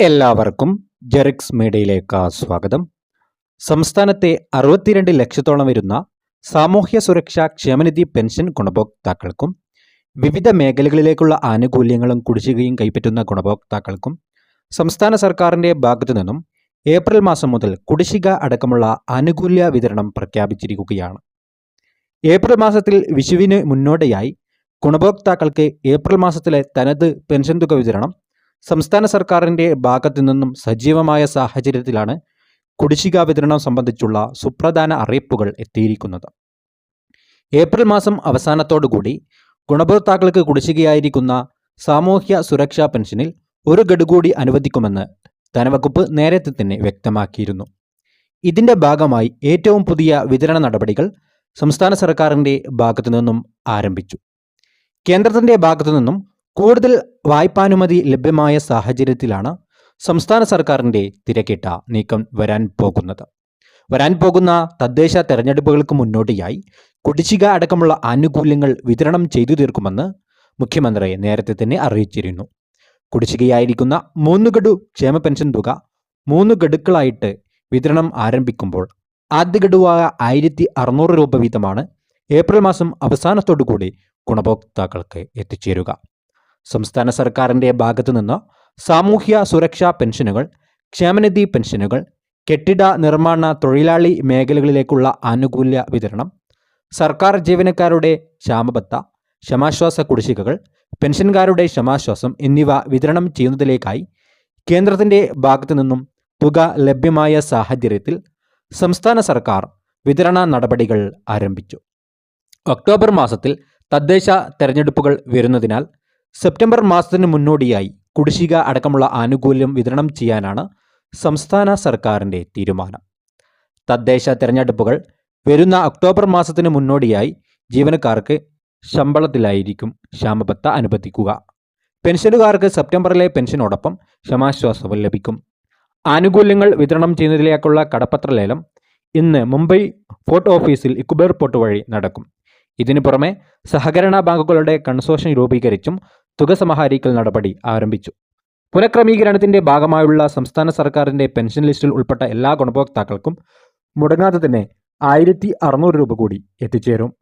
എല്ലാവർക്കും ജെറിക്സ് മീഡിയയിലേക്ക് സ്വാഗതം. സംസ്ഥാനത്തെ അറുപത്തിരണ്ട് ലക്ഷത്തോളം വരുന്ന സാമൂഹ്യ സുരക്ഷാ ക്ഷേമനിധി പെൻഷൻ ഗുണഭോക്താക്കൾക്കും വിവിധ മേഖലകളിലേക്കുള്ള ആനുകൂല്യങ്ങളും കുടിശ്ശികയും കൈപ്പറ്റുന്ന ഗുണഭോക്താക്കൾക്കും സംസ്ഥാന സർക്കാരിന്റെ ഭാഗത്തു നിന്നും ഏപ്രിൽ മാസം മുതൽ കുടിശ്ശിക അടക്കമുള്ള ആനുകൂല്യ വിതരണം പ്രഖ്യാപിച്ചിരിക്കുകയാണ്. ഏപ്രിൽ മാസത്തിൽ വിഷുവിന് മുന്നോടിയായി ഗുണഭോക്താക്കൾക്ക് ഏപ്രിൽ മാസത്തിലെ തനത് പെൻഷൻ തുക വിതരണം സംസ്ഥാന സർക്കാരിന്റെ ഭാഗത്തു നിന്നും സജീവമായ സാഹചര്യത്തിലാണ് കുടിശ്ശിക വിതരണം സംബന്ധിച്ചുള്ള സുപ്രധാന അറിയിപ്പുകൾ എത്തിയിരിക്കുന്നത്. ഏപ്രിൽ മാസം അവസാനത്തോടുകൂടി ഗുണഭോക്താക്കൾക്ക് കുടിശ്ശികയായിരിക്കുന്ന സാമൂഹ്യ സുരക്ഷാ പെൻഷനിൽ ഒരു ഗഡു കൂടി അനുവദിക്കുമെന്ന് ധനവകുപ്പ് നേരത്തെ തന്നെ വ്യക്തമാക്കിയിരുന്നു. ഇതിന്റെ ഭാഗമായി ഏറ്റവും പുതിയ വിതരണ നടപടികൾ സംസ്ഥാന സർക്കാരിന്റെ ഭാഗത്തു നിന്നും ആരംഭിച്ചു. കേന്ദ്രത്തിന്റെ ഭാഗത്തു നിന്നും കൂടുതൽ വായ്പാനുമതി ലഭ്യമായ സാഹചര്യത്തിലാണ് സംസ്ഥാന സർക്കാരിന്റെ തിരക്കിട്ട നീക്കം വരാൻ പോകുന്നത്. വരാൻ പോകുന്ന തദ്ദേശ തെരഞ്ഞെടുപ്പുകൾക്ക് മുന്നോടിയായി കുടിശ്ശിക അടക്കമുള്ള ആനുകൂല്യങ്ങൾ വിതരണം ചെയ്തു തീർക്കുമെന്ന് മുഖ്യമന്ത്രി നേരത്തെ തന്നെ അറിയിച്ചിരുന്നു. കുടിശ്ശികയായിരിക്കുന്ന മൂന്ന് ഗഡു ക്ഷേമ പെൻഷൻ തുക മൂന്ന് ഗഡുക്കളായിട്ട് വിതരണം ആരംഭിക്കുമ്പോൾ ആദ്യ ഗഡുവായ ആയിരത്തി അറുന്നൂറ് രൂപ വീതമാണ് ഏപ്രിൽ മാസം അവസാനത്തോടുകൂടി ഗുണഭോക്താക്കൾക്ക് എത്തിച്ചേരുക. സംസ്ഥാന സർക്കാരിന്റെ ഭാഗത്തു നിന്ന് സാമൂഹ്യ സുരക്ഷാ പെൻഷനുകൾ ക്ഷേമനിധി പെൻഷനുകൾ കെട്ടിട നിർമ്മാണ തൊഴിലാളി മേഖലകളിലേക്കുള്ള ആനുകൂല്യ വിതരണം സർക്കാർ ജീവനക്കാരുടെ ക്ഷാമബത്ത ക്ഷമാശ്വാസ കുടിശ്ശികകൾ പെൻഷൻകാരുടെ ക്ഷമാശ്വാസം എന്നിവ വിതരണം ചെയ്യുന്നതിലേക്കായി കേന്ദ്രത്തിന്റെ ഭാഗത്തു നിന്നും തുക ലഭ്യമായ സാഹചര്യത്തിൽ സംസ്ഥാന സർക്കാർ വിതരണ നടപടികൾ ആരംഭിച്ചു. ഒക്ടോബർ മാസത്തിൽ തദ്ദേശ തെരഞ്ഞെടുപ്പുകൾ വരുന്നതിനാൽ സെപ്റ്റംബർ മാസത്തിന് മുന്നോടിയായി കുടിശ്ശിക അടക്കമുള്ള ആനുകൂല്യം വിതരണം ചെയ്യാനാണ് സംസ്ഥാന സർക്കാരിന്റെ തീരുമാനം. തദ്ദേശ തെരഞ്ഞെടുപ്പുകൾ വരുന്ന ഒക്ടോബർ മാസത്തിന് മുന്നോടിയായി ജീവനക്കാർക്ക് ശമ്പളത്തിലായിരിക്കും ക്ഷാമബത്ത അനുവദിക്കുക. പെൻഷനുകാർക്ക് സെപ്റ്റംബറിലെ പെൻഷനോടൊപ്പം ക്ഷമാശ്വാസവും ലഭിക്കും. ആനുകൂല്യങ്ങൾ വിതരണം ചെയ്യുന്നതിലേക്കുള്ള കടപ്പത്ര ലേലം ഇന്ന് മുംബൈ ഫോർട്ട് ഓഫീസിൽ ഇക്കുബേർ പോർട്ട് വഴി നടക്കും. ഇതിനു പുറമെ സഹകരണ ബാങ്കുകളുടെ കൺസോഷൻ രൂപീകരിച്ചും തുക സമാഹരിക്കൽ നടപടി ആരംഭിച്ചു. പുനഃക്രമീകരണത്തിന്റെ ഭാഗമായുള്ള സംസ്ഥാന സർക്കാരിന്റെ പെൻഷൻ ലിസ്റ്റിൽ ഉൾപ്പെട്ട എല്ലാ ഗുണഭോക്താക്കൾക്കും മുടങ്ങാതെ തന്നെ ആയിരത്തി അറുന്നൂറ് രൂപ കൂടി എത്തിച്ചേരും.